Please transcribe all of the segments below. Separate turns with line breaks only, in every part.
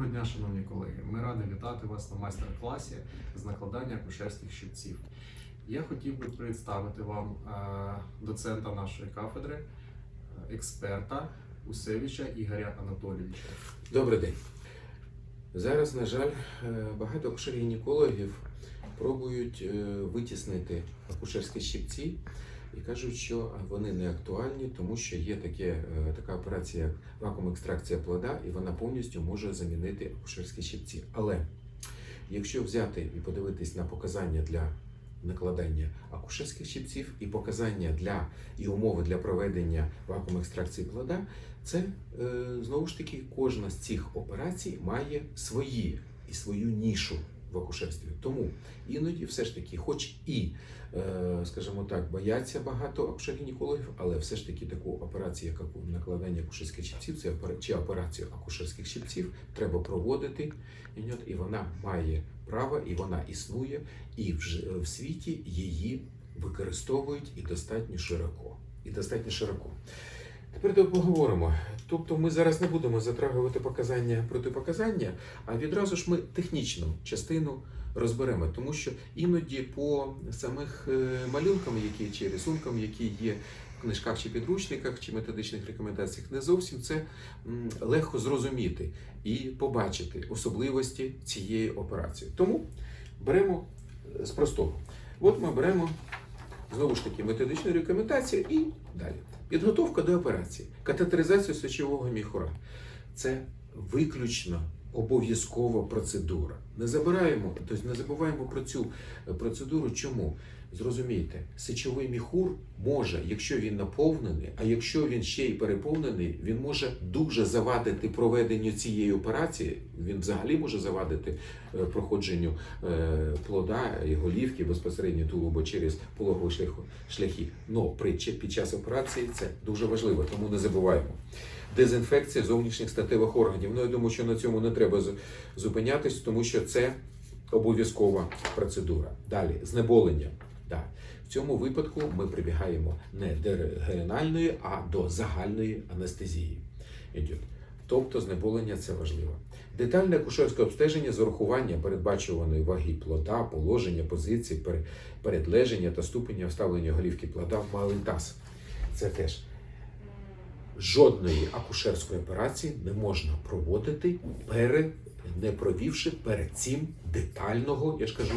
Доброго дня, шановні колеги. Ми раді вітати вас на майстер-класі з накладання акушерських щипців. Я хотів би представити вам е, доцента нашої кафедри, е, експерта Усевича Ігоря Анатолійовича.
Добрий день. Зараз, на жаль, е, багато акушер-гінекологів пробують витіснити акушерські щипці і кажуть, що вони не актуальні, тому що є таке, е, така операція, як вакуум-екстракція плода, і вона повністю може замінити акушерські щипці. Але якщо взяти і подивитись на показання для накладання акушерських щипців і показання для і умови для проведення вакуум-екстракції плода, це е, знову ж таки кожна з цих операцій має свої і свою нішу в акушерстві. Тому іноді все ж таки, хоч і, е, скажімо так, бояться багато акушер-гінекологів, але все ж таки таку операцію, як накладання акушерських щипців, чи операцію акушерських щипців, треба проводити, і вона має право, і вона існує, і в світі її використовують і достатньо широко. І достатньо широко. Тепер то поговоримо. Тобто ми зараз не будемо затрагувати показання протипоказання, а відразу ж ми технічну частину розберемо, тому що іноді по самих е, малюнкам, які чи рисункам, які є в книжках чи підручниках, чи методичних рекомендаціях, не зовсім це легко зрозуміти і побачити особливості цієї операції. Тому беремо е, з простого. От ми беремо знову ж таки методичну рекомендацію і далі. Підготовка до операції, катетеризація сечового міхура. Це виключно обов'язкова процедура. Не забираємо, тобто не забуваємо про цю е, процедуру. Чому? Зрозумійте, сечовий міхур може, якщо він наповнений, а якщо він ще й переповнений, він може дуже завадити проведенню цієї операції. Він взагалі може завадити е, проходженню е, плода і голівки безпосередньо тулубо через пологові шляхи. Но при під час операції це дуже важливо, тому не забуваємо. Дезінфекція зовнішніх статевих органів. Ну я думаю, що на цьому не треба зупинятись, тому що це обов'язкова процедура. Далі знеболення. Да. В цьому випадку ми прибігаємо не до регіональної, а до загальної анестезії. Ідет. Тобто знеболення це важливо. Детальне акушерське обстеження з урахуванням передбачуваної ваги плода, положення, позиції, передлеження та ступеня вставлення голівки плода в малий таз. Це теж жодної акушерської операції не можна проводити, пере, не провівши перед цим детального, я ж кажу,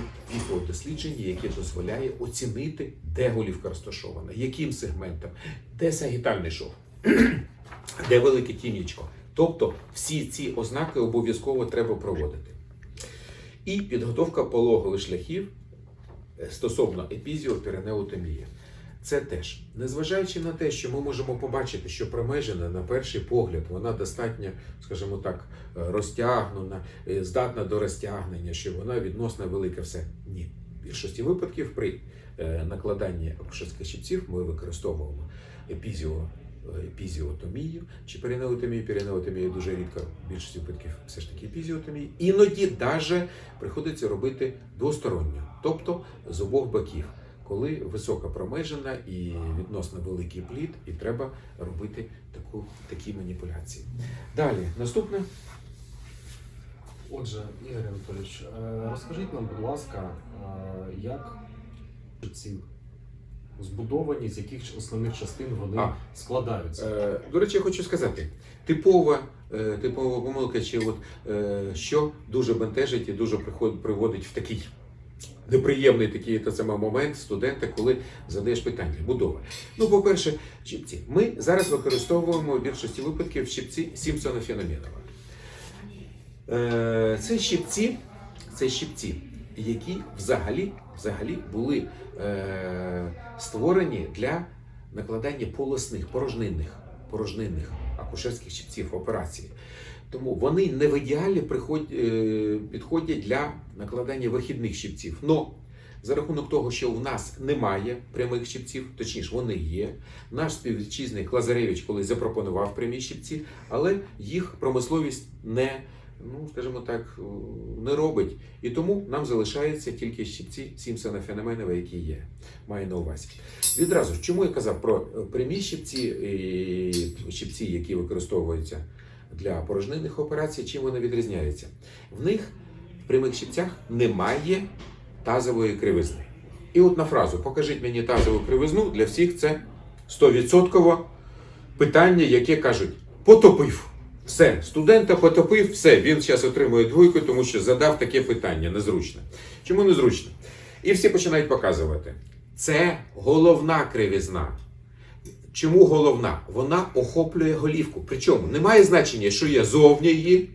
дослідження, яке дозволяє оцінити, де голівка розташована, яким сегментом, де сагітальний шов, де велике тім'ячко. Тобто всі ці ознаки обов'язково треба проводити. І підготовка пологових шляхів е, стосовно епізіоперинеотомії. Це теж, незважаючи на те, що ми можемо побачити, що промежина на перший погляд вона достатньо, скажімо так, е, розтягнена, е, здатна до розтягнення, що вона відносно велика все. Ні. В більшості випадків при е, накладанні акушерських щипців ми використовуємо епізіо, епізіотомію чи перинеотомію. Перинеотомія дуже рідко, в більшості випадків все ж таки епізіотомія. Іноді навіть приходиться робити двосторонньо, тобто з обох боків коли висока промежина і відносно великий плід, і треба робити таку, такі маніпуляції. Далі, наступне.
Отже, Ігор Анатолійович, е, розкажіть нам, будь ласка, е, як щипці збудовані, з яких основних частин вони
А.
складаються?
Е, до речі, я хочу сказати, типова, типова помилка, чи от, е, що дуже бентежить і дуже приводить в такий неприємний такий та саме момент студента, коли задаєш питання будова. Ну, по-перше, щипці. Ми зараз використовуємо в більшості випадків щипці Сімпсона Феноменова. Е, це щипці, це щипці, які взагалі, взагалі були е, створені для накладання полосних, порожнинних, порожнинних акушерських щипців операції. Тому вони не в ідеалі е, підходять для накладання вихідних щипців. Но за рахунок того, що в нас немає прямих щипців, точніше, вони є. Наш співвітчизник Лазаревич колись запропонував прямі щипці, але їх промисловість не, ну скажімо так, е, не робить. І тому нам залишаються тільки щипці Сімпсона Феноменова, які є. Маю на увазі. Відразу ж, чому я казав про е, прямі щипці і щипці, які використовуються для порожнинних операцій, чим вони відрізняються? В них в прямих щипцях немає тазової кривизни. І от на фразу Покажіть мені тазову кривизну для всіх це 100% питання, яке кажуть потопив. Все, студента потопив, все, він зараз отримує двойку, тому що задав таке питання незручне. Чому незручно? І всі починають показувати. Це головна кривізна. Чому головна? Вона охоплює голівку. Причому немає значення, що є зовні її,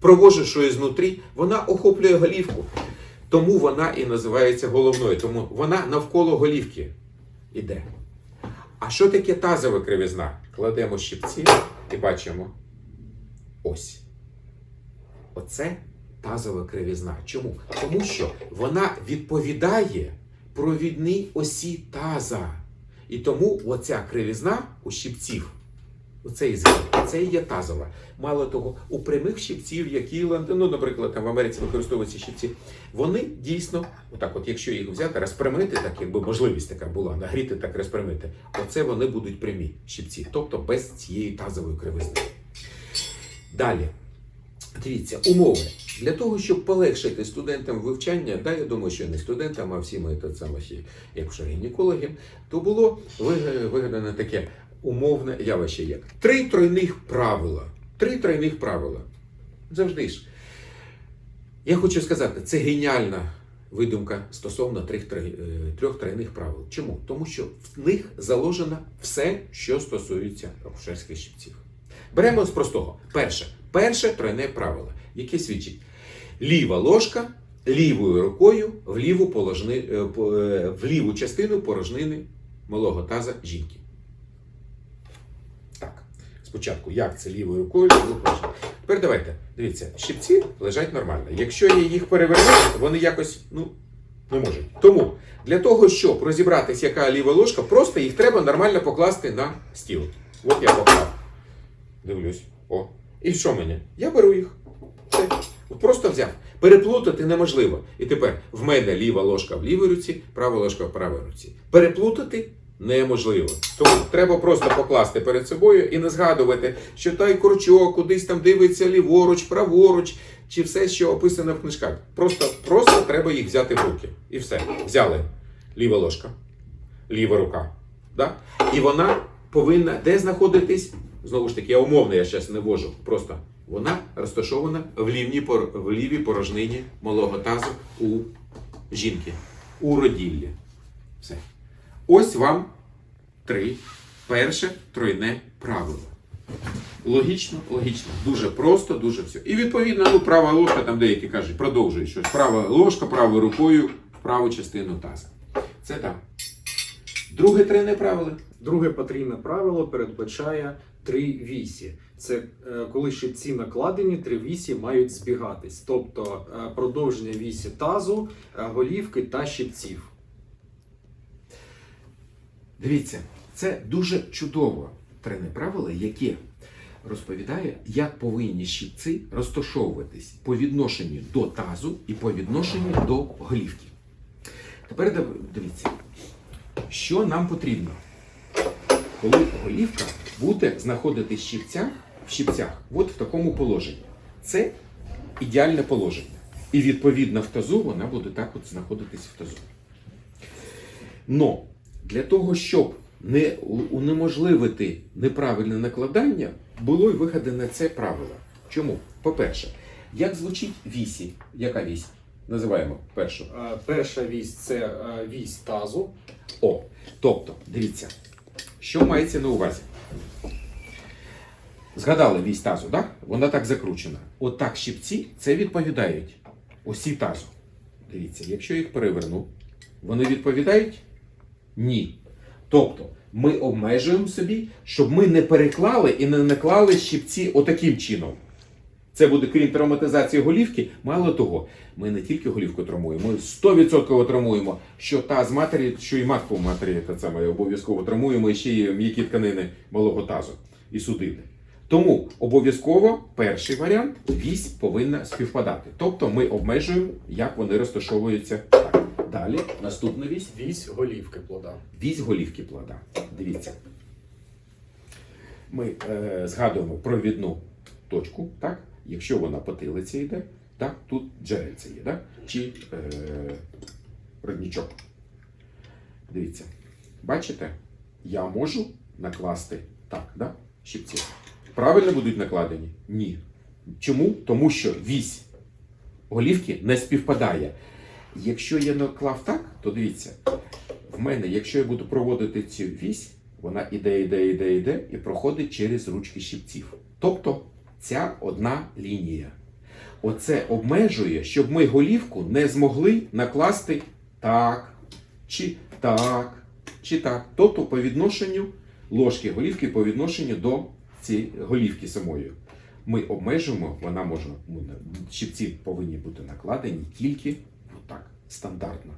провожу, що є знутрі, вона охоплює голівку. Тому вона і називається головною. Тому вона навколо голівки іде. А що таке тазова кривізна? Кладемо щипці і бачимо. Ось. Оце тазова кривізна. Чому? Тому що вона відповідає провідній осі таза. І тому оця кривізна у щипців, оцей згиб, це і є тазова. Мало того, у прямих щипців, які, ну, наприклад, там в Америці використовуються щипці, вони дійсно, отак, от якщо їх взяти, розпрямити, так якби можливість така була, нагріти так розпрямити, оце вони будуть прямі щипці, тобто без цієї тазової кривизни. Далі. Дивіться, умови. Для того, щоб полегшити студентам вивчання, да, я думаю, що не студентам, а всі ми тут саме всі, як гінекологи, то було вига- вигадане таке умовне явище, як три тройних правила. Три тройних правила. Завжди ж. Я хочу сказати, це геніальна видумка стосовно трьох, е, трьох тройних правил. Чому? Тому що в них заложено все, що стосується акушерських щипців. Беремо з простого. Перше. Перше тройне правило, яке свідчить: ліва ложка лівою рукою в ліву, положни, е, е, в ліву частину порожнини малого таза жінки. Так. Спочатку, як це лівою рукою, лівою порожнину. Тепер давайте. Дивіться, щипці лежать нормально. Якщо я їх переверну, вони якось ну, не можуть. Тому для того, щоб розібратись, яка ліва ложка, просто їх треба нормально покласти на стіл. От я поклав. Дивлюсь. О. І що мені? Я беру їх. Просто взяв. Переплутати неможливо. І тепер в мене ліва ложка в лівій руці, права ложка в правій руці. Переплутати неможливо. Тому треба просто покласти перед собою і не згадувати, що той крючок кудись там дивиться ліворуч, праворуч, чи все, що описано в книжках. Просто, просто треба їх взяти в руки. І все. Взяли. Ліва ложка, ліва рука. Да? І вона повинна де знаходитись? Знову ж таки, я умовно, я зараз не ввожу. Просто вона розташована в, лівній, в лівій порожнині малого тазу у жінки, у роділлі. Все. Ось вам три. Перше тройне правило. Логічно, логічно. Дуже просто, дуже все. І відповідно, ну, права ложка, там деякі кажуть, продовжує щось. Права ложка правою рукою в праву частину таза. Це так. Друге тройне правило.
Друге потрійне правило передбачає три вісі. Це е, коли щипці накладені, три вісі мають збігатись, тобто е, продовження вісі тазу, е, голівки та щипців.
Дивіться, це дуже чудово тройне правило, яке розповідає, як повинні щипці розташовуватись по відношенню до тазу і по відношенню до голівки. Тепер дивіться, що нам потрібно, коли голівка буде знаходитись в щипцях, в щипцях, от в такому положенні. Це ідеальне положення. І відповідно в тазу вона буде так от знаходитись в тазу. Но для того, щоб не унеможливити неправильне накладання, було й вигадане це правило. Чому? По-перше, як звучить вісі? Яка вісь? Називаємо першу.
Е, Перша вісь це е, вісь тазу.
О. Тобто, дивіться, що мається на увазі? Згадали вісь тазу, так? Вона так закручена. Отак щипці це відповідають осі тазу. Дивіться, якщо їх переверну, вони відповідають? Ні. Тобто, ми обмежуємо собі, щоб ми не переклали і не наклали щипці отаким чином. Це буде крім травматизації голівки. Мало того, ми не тільки голівку травмуємо, ми 100% травмуємо, що та з матері, що і матку в матері та саме обов'язково травмуємо і ще й м'які тканини малого тазу і судини. Тому обов'язково перший варіант вісь повинна співпадати. Тобто ми обмежуємо, як вони розташовуються. Так. Далі наступна вісь.
Вісь голівки плода.
Вісь голівки плода. Дивіться. Ми е, згадуємо провідну точку, так? Якщо вона потилиця йде, так, тут джерельце є, так? Чи е, родничок. Дивіться, бачите, я можу накласти так, да? щипці. Правильно будуть накладені? Ні. Чому? Тому що вісь голівки не співпадає. Якщо я наклав так, то дивіться, в мене, якщо я буду проводити цю вісь, вона іде, іде, іде, іде і проходить через ручки щипців. Тобто ця одна лінія. Оце обмежує, щоб ми голівку не змогли накласти так, чи так, чи так. Тобто по відношенню ложки голівки по відношенню до цієї голівки самої. Ми обмежуємо, вона може, ну, щипці повинні бути накладені тільки отак, стандартно.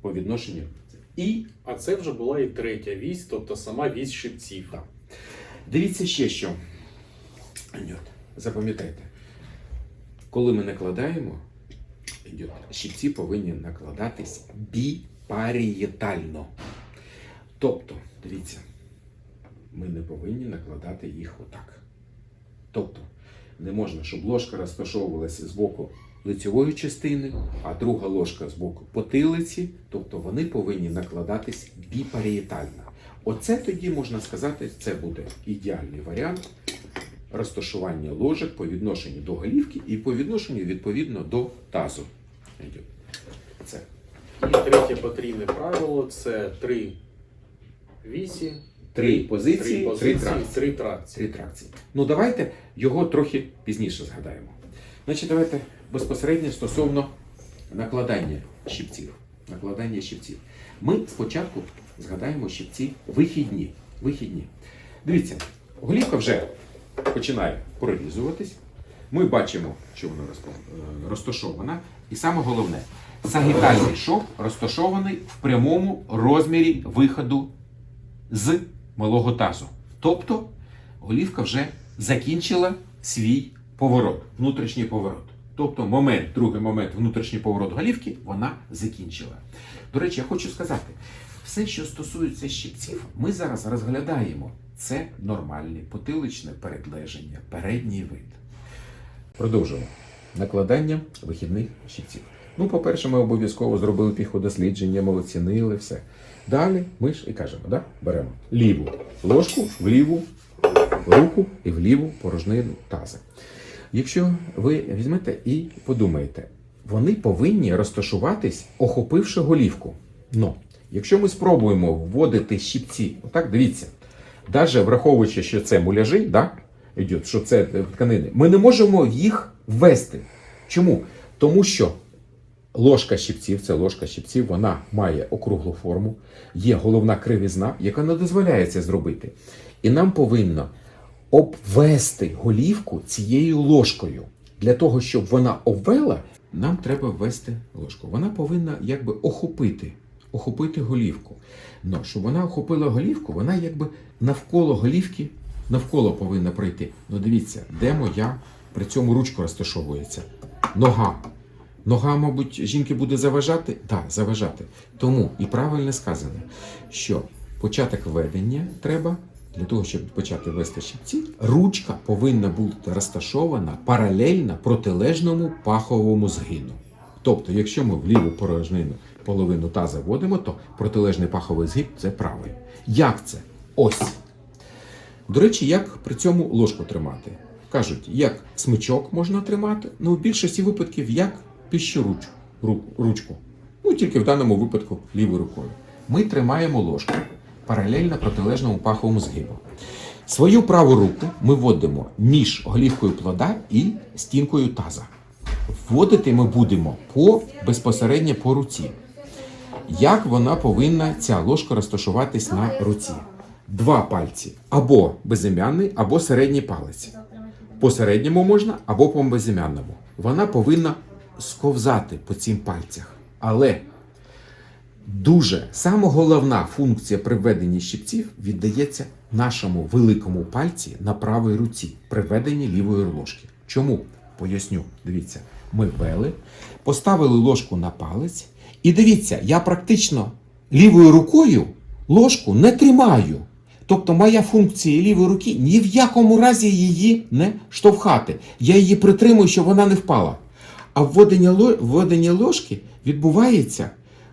По відношенню. І
А це вже була і третя вісь, тобто сама вісь щипців.
Так. Дивіться ще що. Анют, запам'ятайте, коли ми накладаємо, Анют, щипці повинні накладатись біпарієтально. Тобто, дивіться, ми не повинні накладати їх отак. Тобто, не можна, щоб ложка розташовувалася з боку лицьової частини, а друга ложка з боку потилиці. Тобто вони повинні накладатись біпарієтально. Оце тоді можна сказати, це буде ідеальний варіант розташування ложок по відношенню до голівки і по відношенню відповідно до тазу. Це.
І третє потрібне правило це три вісі,
Три позиції,
три
три
позиції,
тракції.
три тракції.
Три тракції. Ну давайте його трохи пізніше згадаємо. Значить, давайте безпосередньо стосовно накладання щипців. Накладання щипців. Ми спочатку згадаємо щипці вихідні. Вихідні. Дивіться, голівка вже починає прорізуватись. Ми бачимо, що вона е, розташована. І саме головне, сагітальний шов розташований в прямому розмірі виходу з малого тазу. Тобто голівка вже закінчила свій поворот, внутрішній поворот. Тобто момент, другий момент, внутрішній поворот голівки, вона закінчила. До речі, я хочу сказати, все, що стосується щипців, ми зараз розглядаємо. Це нормальне потиличне передлеження, передній вид. Продовжуємо. Накладання вихідних щипців. Ну, по-перше, ми обов'язково зробили піходослідження, ми оцінили все. Далі ми ж і кажемо, да? беремо ліву ложку в ліву руку і в ліву порожнину таза. Якщо ви візьмете і подумаєте, вони повинні розташуватись, охопивши голівку. Ну, якщо ми спробуємо вводити щипці, отак дивіться, навіть враховуючи, що це муляжі, да, йде, що це е, тканини, ми не можемо їх ввести. Чому? Тому що ложка щипців, це ложка щипців, вона має округлу форму, є головна кривізна, яка не дозволяє це зробити. І нам повинно обвести голівку цією ложкою. Для того, щоб вона обвела, нам треба ввести ложку. Вона повинна якби охопити, охопити голівку. Но щоб вона охопила голівку, вона якби навколо голівки, навколо повинна пройти. Ну дивіться, де моя при цьому ручка розташовується. Нога. Нога, мабуть, жінки буде заважати? Так, заважати. Тому і правильно сказано, що початок ведення треба для того, щоб почати вести щипці, ручка повинна бути розташована паралельно протилежному паховому згину. Тобто, якщо ми в ліву порожнину половину таза вводимо, то протилежний паховий згиб це правий. Як це? Ось. До речі, як при цьому ложку тримати? Кажуть, як смичок можна тримати, ну в більшості випадків як ру- ручку. Ну тільки в даному випадку лівою рукою. Ми тримаємо ложку паралельно протилежному паховому згибу. Свою праву руку ми вводимо між голівкою плода і стінкою таза. Вводити ми будемо по безпосередньо по руці. Як вона повинна ця ложка розташуватись на руці? Два пальці або безім'яний, або середній палець. По середньому можна або по безім'яному. Вона повинна сковзати по цим пальцях. Але дуже саме головна функція при введенні щипців віддається нашому великому пальці на правій руці при введенні лівої ложки. Чому? Поясню. Дивіться, ми ввели, поставили ложку на палець, і дивіться, я практично лівою рукою ложку не тримаю. Тобто моя функція лівої руки ні в якому разі її не штовхати. Я її притримую, щоб вона не впала. А вводення, ло- ложки відбувається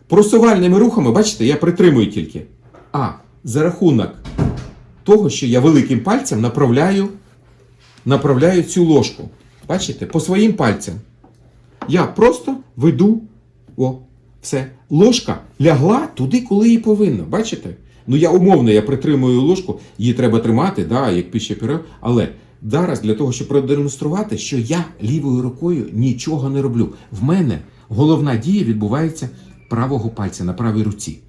просувальними рухами, бачите, я притримую тільки. А за рахунок того, що я великим пальцем направляю, направляю цю ложку. Бачите, по своїм пальцям. Я просто веду. О, все. Ложка лягла туди, коли її повинна. Бачите? Ну я умовно я притримую ложку, її треба тримати, да, як піще пюре. Але зараз для того, щоб продемонструвати, що я лівою рукою нічого не роблю. В мене головна дія відбувається правого пальця на правій руці.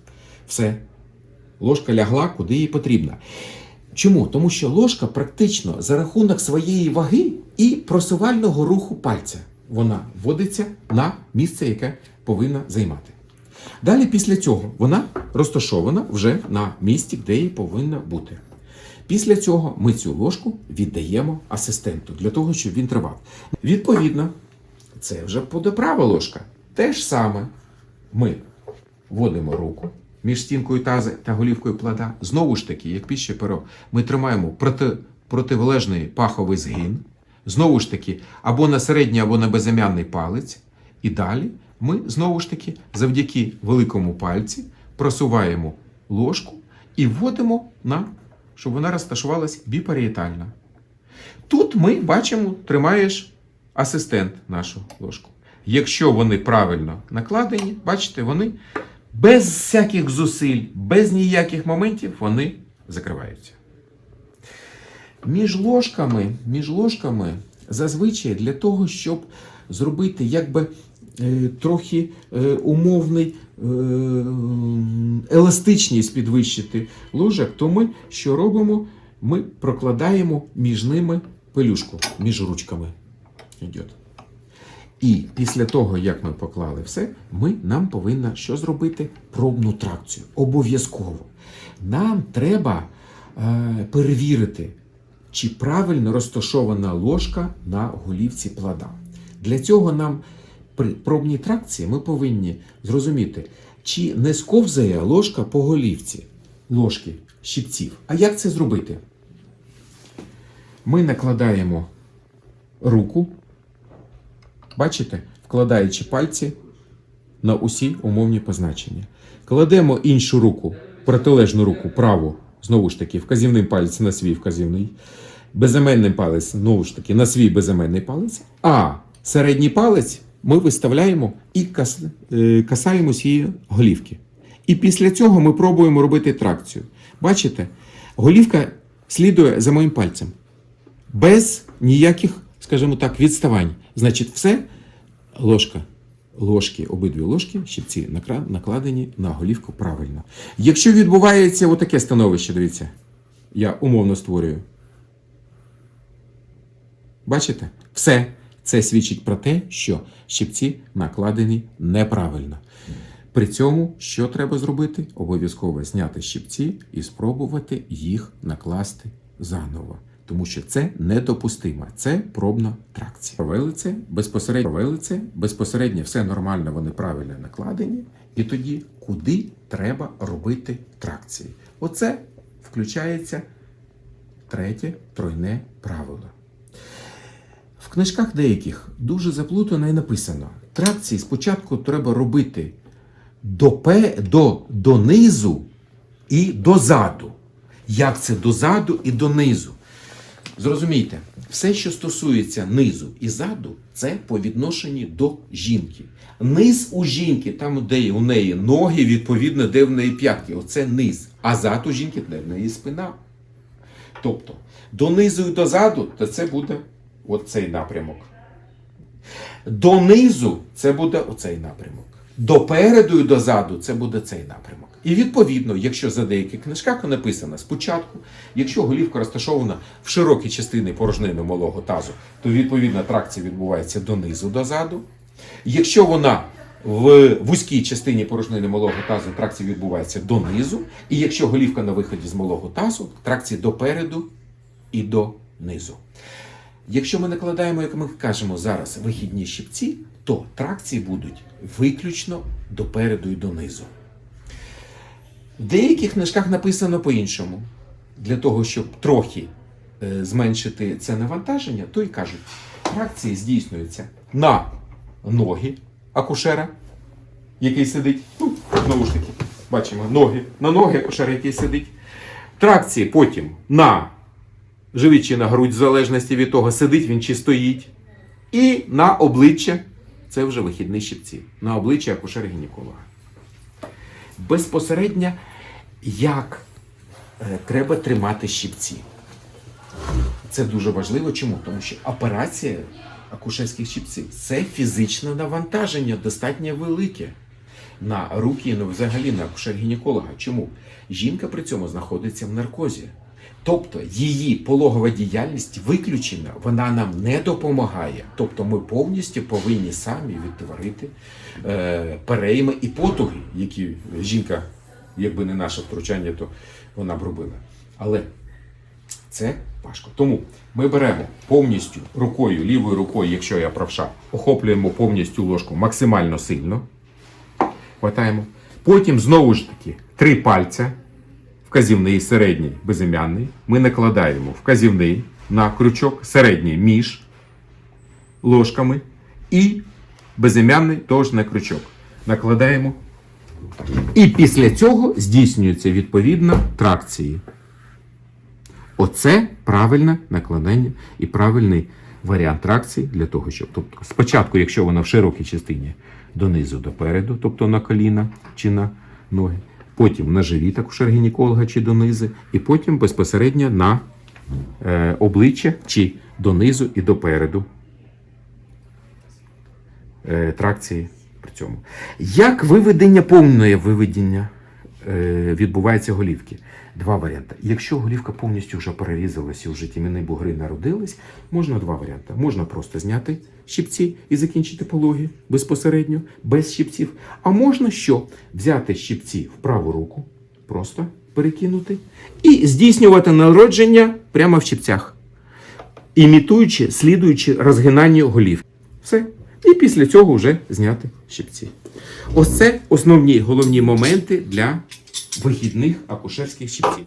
Все. Ложка лягла, куди їй потрібно. Чому? Тому що ложка практично за рахунок своєї ваги і просувального руху пальця вона вводиться на місце, яке повинна займати. Далі після цього вона розташована вже на місці, де їй повинна бути. Після цього ми цю ложку віддаємо асистенту для того, щоб він тривав. Відповідно, це вже буде права ложка. Те ж саме ми вводимо руку між стінкою тази та голівкою плода. Знову ж таки, як піще перо, ми тримаємо проти, протилежний паховий згин. Знову ж таки, або на середній, або на безім'яний палець. І далі ми знову ж таки завдяки великому пальці просуваємо ложку і вводимо на, щоб вона розташувалась біпарієтально. Тут ми бачимо, тримаєш асистент нашу ложку. Якщо вони правильно накладені, бачите, вони без всяких зусиль, без ніяких моментів вони закриваються. Між ложками, між ложками зазвичай для того, щоб зробити якби е, трохи е, умовний е, еластичність підвищити ложок, то ми що робимо? Ми прокладаємо між ними пелюшку, між ручками. Йдет. І після того, як ми поклали все, ми, нам повинна що зробити? Пробну тракцію. Обов'язково. Нам треба е, перевірити, чи правильно розташована ложка на голівці плода. Для цього нам при пробній тракції ми повинні зрозуміти, чи не сковзає ложка по голівці ложки щипців. А як це зробити? Ми накладаємо руку Бачите, вкладаючи пальці на усі умовні позначення. Кладемо іншу руку, протилежну руку, праву, знову ж таки, вказівним пальцем на свій вказівний, безіменним палець, знову ж таки, на свій безіменний палець, а середній палець ми виставляємо і кас, е, касаємось її голівки. І після цього ми пробуємо робити тракцію. Бачите, голівка слідує за моїм пальцем без ніяких, скажімо так, відставань. Значить, все ложка. Ложки, обидві ложки, щипці накладені на голівку правильно. Якщо відбувається отаке становище, дивіться, я умовно створюю. Бачите? Все. Це свідчить про те, що щипці накладені неправильно. При цьому, що треба зробити? Обов'язково зняти щипці і спробувати їх накласти заново. Тому що це недопустимо. Це пробна тракція. Провели це безпосередньо провели це, безпосередньо все нормально, вони правильно накладені. І тоді куди треба робити тракції? Оце включається третє тройне правило. В книжках деяких дуже заплутано і написано: тракції спочатку треба робити до, донизу і дозаду. Як це дозаду і донизу? Зрозумійте, все, що стосується низу і заду, це по відношенню до жінки. Низ у жінки, там, де у неї ноги, відповідно, де в неї п'ятки. Оце низ. А зад у жінки, де в неї спина. Тобто, донизу і дозаду, то це буде оцей напрямок. Донизу це буде оцей напрямок. Допереду і дозаду це буде цей напрямок. І відповідно, якщо за деяких книжках написано спочатку, якщо голівка розташована в широкій частині порожнини малого тазу, то відповідно тракція відбувається донизу дозаду. Якщо вона в вузькій частині порожнини малого тазу, тракція відбувається донизу. І якщо голівка на виході з малого тазу, тракція допереду і донизу. Якщо ми накладаємо, як ми кажемо зараз, вихідні щипці, то тракції будуть виключно допереду і донизу. В деяких книжках написано по-іншому. для того, щоб трохи е, зменшити це навантаження, то й кажуть, тракції здійснюються на ноги акушера, який сидить. Ну, знову ж таки, бачимо ноги. На ноги акушера, який сидить. Тракції потім на живіт чи на грудь, в залежності від того, сидить він чи стоїть. І на обличчя це вже вихідні щипці. На обличчя акушера-гінеколога. Безпосередньо як е, треба тримати щипці. Це дуже важливо. Чому? Тому що операція акушерських щипців це фізичне навантаження достатньо велике на руки, ну взагалі на акушер-гінеколога. Чому? Жінка при цьому знаходиться в наркозі. Тобто її пологова діяльність виключена, вона нам не допомагає. Тобто ми повністю повинні самі відтворити е, перейми і потуги, які жінка, якби не наше втручання, то вона б робила. Але це важко. Тому ми беремо повністю рукою, лівою рукою, якщо я правша, охоплюємо повністю ложку максимально сильно. Хватаємо. Потім знову ж таки три пальця, вказівний, середній, безім'яний. Ми накладаємо вказівний на крючок, середній між ложками і безім'яний теж на крючок. Накладаємо. І після цього здійснюється відповідно тракції. Оце правильне накладання і правильний варіант тракції для того, щоб. Тобто, спочатку, якщо вона в широкій частині донизу допереду, тобто на коліна чи на ноги, потім на живіт акушер-гінеколога чи донизу, і потім безпосередньо на е, обличчя чи донизу і допереду е, тракції при цьому. Як виведення повне виведення е, відбувається голівки? Два варіанти. Якщо голівка повністю вже перерізалася, вже тім'яні бугри народились, можна два варіанти. Можна просто зняти щипці і закінчити пологи безпосередньо, без щипців. А можна що? Взяти щипці в праву руку, просто перекинути, і здійснювати народження прямо в щипцях, імітуючи, слідуючи розгинанню голівки. Все. І після цього вже зняти щипці. Ось це основні головні моменти для вихідних акушерських щипців.